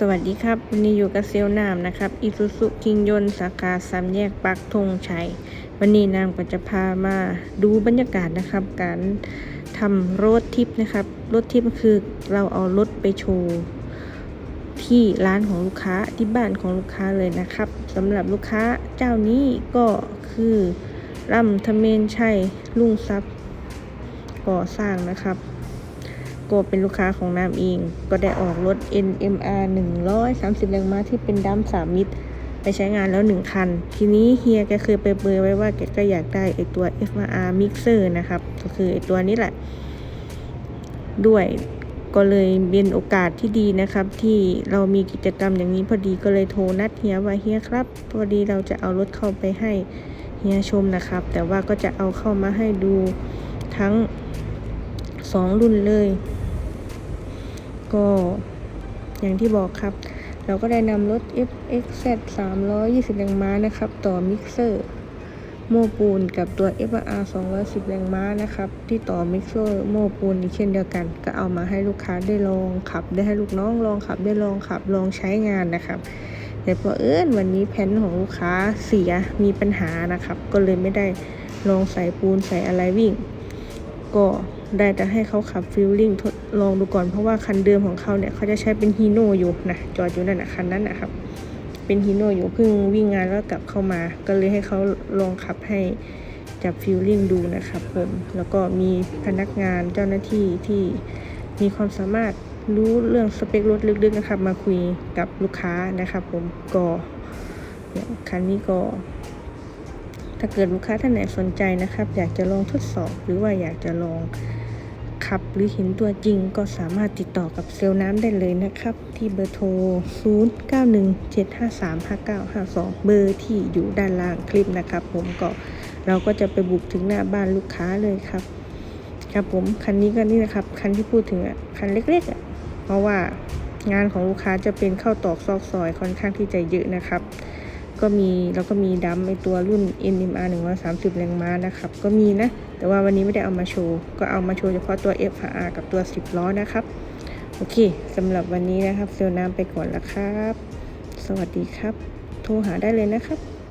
สวัสดีครับ วันนี้อยู่กับเซลนามนะครับอีซูซุคิงยนสาขาสามแยกปักธงชัย วันนี้นางก็จะพามาดูบรรยากาศนะครับ การทำรถทิปนะครับรถทิปคือเราเอารถไปโชว์ที่ร้านของลูกค้าที่บ้านของลูกค้าเลยนะครับสำหรับลูกค้าเจ้านี้ก็คือร่ำทเมนชัยลุงทรัพย์ก่อสร้างนะครับ ก็เป็นลูกค้าของน้ำเอง ก็ได้ออกรถ NMR 130 แรงม้าที่เป็นดัมสามมิตร ไปใช้งานแล้ว 1 คัน ทีนี้เฮียแกเคยไปเบอร์ไว้ว่าแกก็อยากได้ไอตัว FMR Mixer นะครับ ก็คือไอตัวนี้แหละ ด้วยก็เลยเป็นโอกาสที่ดีนะครับ ที่เรามีกิจกรรมอย่างนี้พอดีก็เลยโทรนัดเฮียว่าเฮียครับ พอดีเราจะเอารถเข้าไปให้เฮียชมนะครับ แต่ว่าก็จะเอาเข้ามาให้ดูทั้ง 2 รุ่นเลย ก็อย่างที่บอกครับ เราก็ได้นำรถ FXZ 320 แรงม้านะครับ ต่อมิกเซอร์โม่ปูนกับตัว FR 210 แรงม้านะครับ ที่ต่อมิกเซอร์โม่ปูนอีกเช่นเดียวกัน ก็เอามาให้ลูกค้าได้ลองขับ ได้ให้ลูกน้องลองขับ ได้ลองขับ ลองใช้งานนะครับแต่พอเอิญวันนี้แผ่นของลูกค้าเสียมีปัญหานะครับ ก็เลยไม่ได้ลองใส่ปูนใส่อะไรวิ่ง ก็ ได้แต่ให้เขาขับฟิลลิ่งทดลองดูก่อนเพราะว่าคันเดิมของเขาเนี่ยเขาจะใช้เป็นฮีโน่อยู่นะจอดอยู่นั่นนะคันนั้นนะครับ เป็นฮีโน่อยู่เพิ่งวิ่งงานแล้วกลับเข้ามา ก็เลยให้เขาลองขับให้จับฟิลลิ่งดูนะครับผมแล้วก็มีพนักงานเจ้าหน้าที่ที่มีความสามารถรู้เรื่องสเปครถลึกๆนะครับ มาคุยกับลูกค้านะครับ ผมก็คันนี้ก็ถ้าเกิดลูกค้าท่านไหนสนใจนะครับ อยากจะลองทดสอบหรือว่าอยากจะลอง ขับ หรือเห็นตัวจริงก็สามารถติดต่อกับเซลล์น้ำได้เลยนะครับ ที่เบอร์โทร 0917535952 เบอร์ที่อยู่ด้านล่างคลิปนะครับ ผมก็เราก็จะไปบุกถึงหน้าบ้านลูกค้าเลยครับ ครับผมคันนี้ก็นี่นะครับ คันที่พูดถึงอะคันเล็กๆอะเพราะว่างานของลูกค้าจะเป็นเข้าตอกซอกซอยค่อนข้างที่จะเยอะนะครับ ก็มีแล้วก็มีดัมไอตัวรุ่น NMR 130 แรงม้านะครับ ก็มีนะ แต่ว่าวันนี้ไม่ได้เอามาโชว์ ก็เอามาโชว์เฉพาะตัว FR กับตัว 10 ล้อนะครับ โอเคสำหรับวันนี้นะครับเซลน้ำไปก่อนละครับ สวัสดีครับ โทรหาได้เลยนะครับ